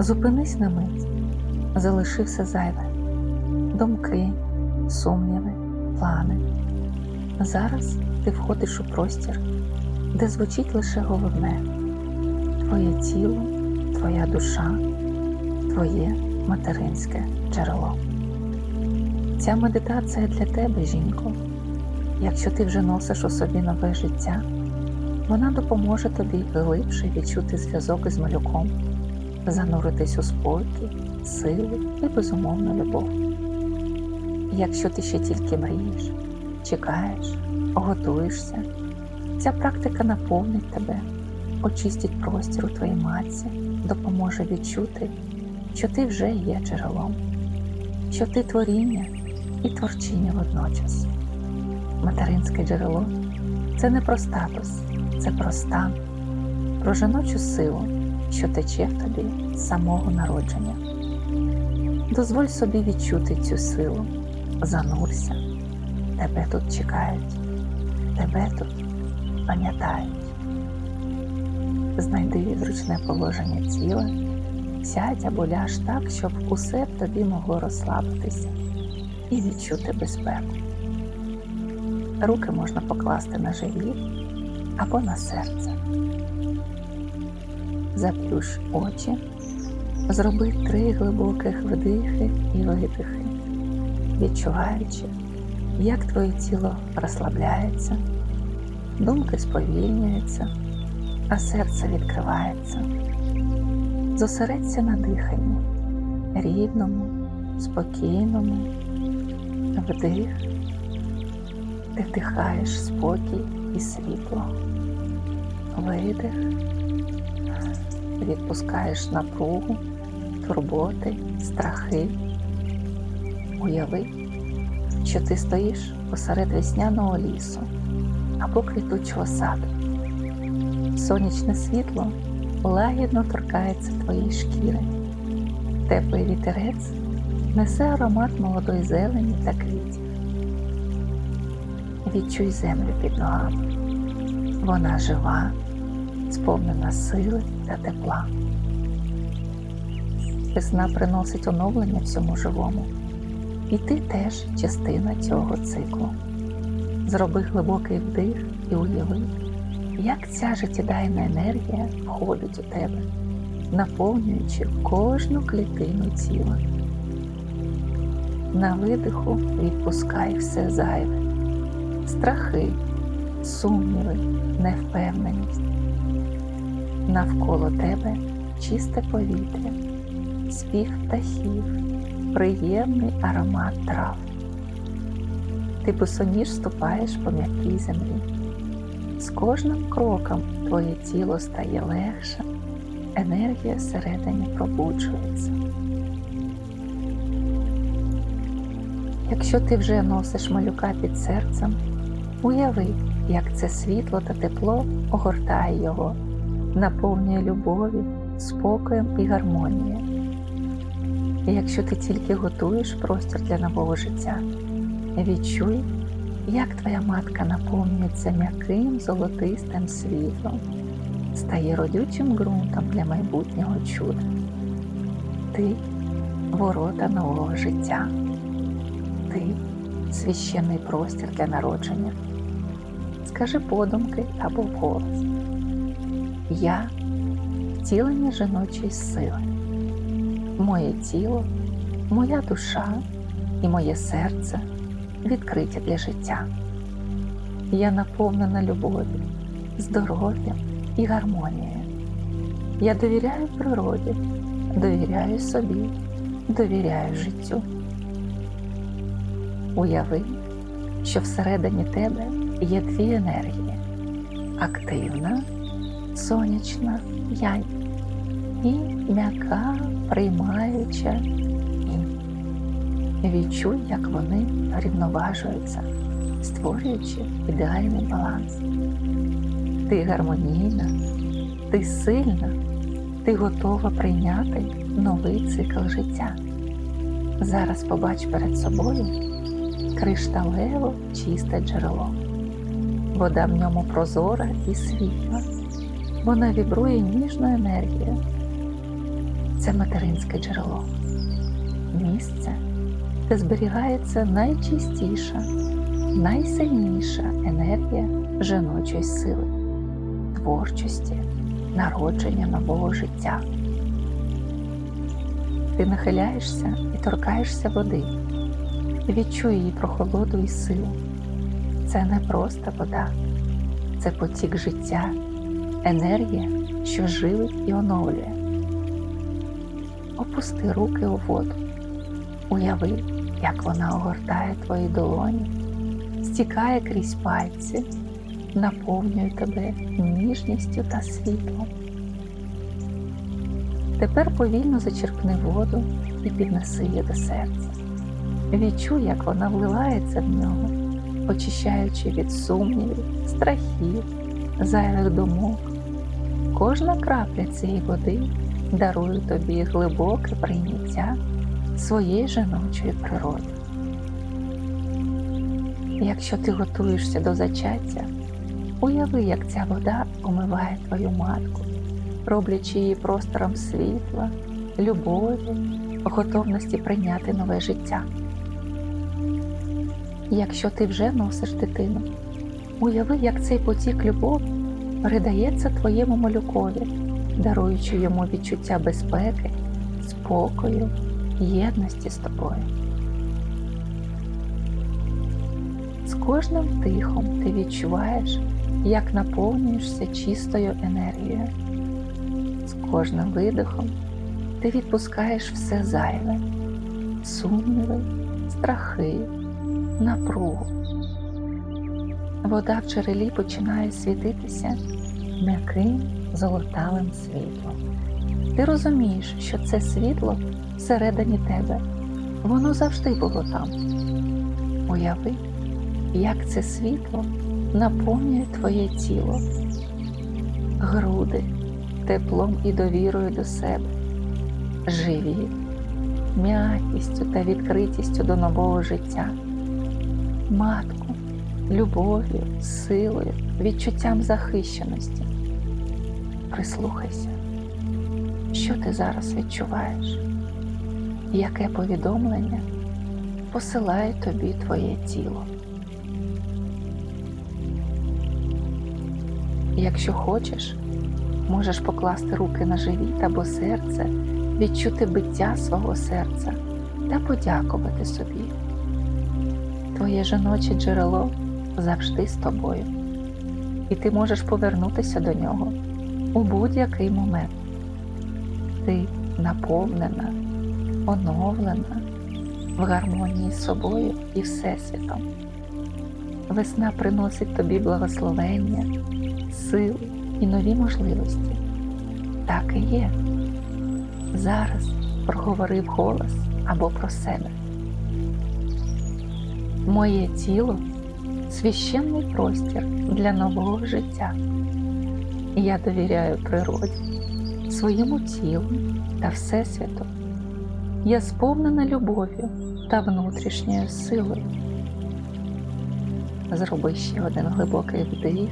Зупинись на мить, залиши все зайве, думки, сумніви, плани. Зараз ти входиш у простір, де звучить лише головне твоє тіло, твоя душа, твоє материнське джерело. Ця медитація для тебе, жінко. Якщо ти вже носиш у собі нове життя, вона допоможе тобі глибше відчути зв'язок із малюком, зануритись у спокій, силу і безумовну любов. Якщо ти ще тільки мрієш, чекаєш, готуєшся, ця практика наповнить тебе, очистить простір у твоїй матці, допоможе відчути, що ти вже є джерелом, що ти творіння і творчиня водночас. Материнське джерело це не про статус, це про стан, про жіночу силу, що тече в тобі з самого народження. Дозволь собі відчути цю силу, занурся, тебе тут чекають, тебе тут пам'ятають. Знайди зручне положення тіла, сядь або ляж так, щоб усе в тобі могло розслабитися і відчути безпеку. Руки можна покласти на живіт або на серце. Заплющ очі, зроби три глибоких вдихи і видихи, відчуваючи, як твоє тіло розслабляється, думки сповільнюються, а серце відкривається. Зосередься на диханні, рівному, спокійному, вдих. Ти вдихаєш спокій і світло, видих, відпускаєш напругу, турботи, страхи. Уяви, що ти стоїш посеред весняного лісу або квітучого саду. Сонячне світло лагідно торкається твоєї шкіри. Теплий вітерець несе аромат молодої зелені та квітів. Відчуй землю під ногами. Вона жива, сповнена сили та тепла. Весна приносить оновлення всьому живому, і ти теж частина цього циклу. Зроби глибокий вдих і уяви, як ця життєдайна енергія входить у тебе, наповнюючи кожну клітину тіла. На видиху відпускай все зайве страхи, сумніви, невпевненість. Навколо тебе чисте повітря, спів птахів, приємний аромат трав. Ти босоніж ступаєш по м'якій землі. З кожним кроком твоє тіло стає легше, енергія всередині пробуджується. Якщо ти вже носиш малюка під серцем, уяви, як це світло та тепло огортає його, наповнює любов'ю, спокоєм і гармонією. І якщо ти тільки готуєш простір для нового життя, відчуй, як твоя матка наповнюється м'яким золотистим світлом, стає родючим ґрунтом для майбутнього чуда. Ти ворота нового життя ти священний простір для народження. Скажи подумки або вголос. Я втілення жіночої сили, моє тіло, моя душа і моє серце відкриті для життя. Я наповнена любов'ю, здоров'ям і гармонією. Я довіряю природі, довіряю собі, довіряю життю. Уяви, що всередині тебе є дві енергії активна, сонячна янь і м'яка, приймаюча інь. Відчуй, як вони рівноважуються, створюючи ідеальний баланс. Ти гармонійна, ти сильна, ти готова прийняти новий цикл життя. Зараз побач перед собою кришталево чисте джерело. Вода в ньому прозора і світла. Вона вібрує ніжну енергію. це материнське джерело, місце, де зберігається найчистіша, найсильніша енергія жіночої сили, творчості, народження нового життя. Ти нахиляєшся і торкаєшся води, відчуй її прохолоду і силу. Це не просто вода, це потік життя, енергія, що живить і оновлює. Опусти руки у воду, уяви, як вона огортає твої долоні, стікає крізь пальці, наповнює тебе ніжністю та світлом. Тепер повільно зачерпни воду і піднеси її до серця. Відчуй, як вона вливається в нього, очищаючи від сумнівів, страхів, зайвих думок. Кожна крапля цієї води дарує тобі глибоке прийняття своєї жіночої природи. Якщо ти готуєшся до зачаття, уяви, як ця вода омиває твою матку, роблячи її простором світла, любові, готовності прийняти нове життя. Якщо ти вже носиш дитину, уяви, як цей потік любові передається твоєму малюкові, даруючи йому відчуття безпеки, спокою, єдності з тобою. З кожним дихом ти відчуваєш, як наповнюєшся чистою енергією. З кожним видихом ти відпускаєш все зайве, сумніви, страхи, напругу. Вода в джерелі починає світитися м'яким золотавим світлом. Ти розумієш, що це світло всередині тебе. Воно завжди було там. Уяви, як це світло наповнює твоє тіло, груди теплом і довірою до себе, живіт, м'якістю та відкритістю до нового життя, матку, любов'ю, силою, відчуттям захищеності. Прислухайся, що ти зараз відчуваєш, яке повідомлення посилає тобі твоє тіло. Якщо хочеш, можеш покласти руки на живіт або серце, відчути биття свого серця та подякувати собі. Твоє жіноче джерело завжди з тобою, і ти можеш повернутися до нього у будь-який момент. Ти наповнена, оновлена в гармонії з собою і Всесвітом. Весна приносить тобі благословення, сили і нові можливості. Так і є. Зараз проговори голос або про себе. Моє тіло священний простір для нового життя. Я довіряю природі, своєму тілу та Всесвіту. Я сповнена любов'ю та внутрішньою силою. Зроби ще один глибокий вдих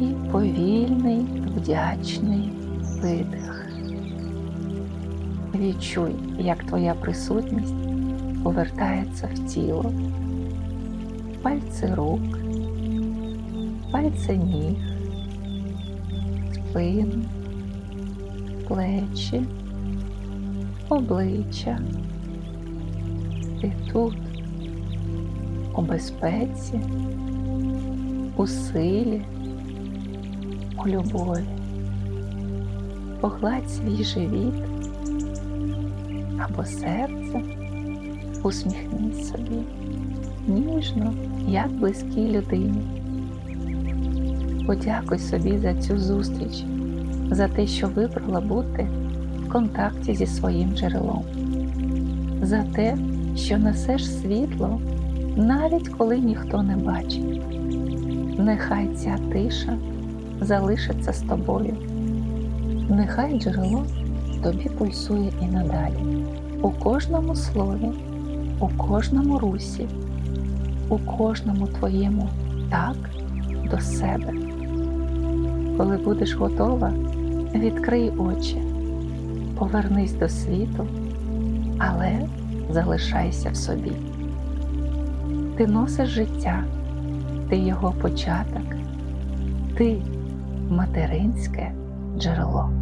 і повільний, вдячний видих. Відчуй, як твоя присутність повертається в тіло, пальці рук, пальці ніг, спину, плечі, обличчя. Ти тут у безпеці, у силі, у любові. Погладь свій живіт або серце, усміхнись собі ніжно, як близькій людині. Подякуй собі за цю зустріч, за те, що вибрала бути в контакті зі своїм джерелом, за те, що несеш світло, навіть коли ніхто не бачить. Нехай ця тиша залишиться з тобою. Нехай джерело тобі пульсує і надалі, у кожному слові, у кожному русі, у кожному твоєму так до себе. Коли будеш готова, відкрий очі, Повернись до світу, але залишайся в собі. Ти носиш життя, ти його початок, ти материнське джерело.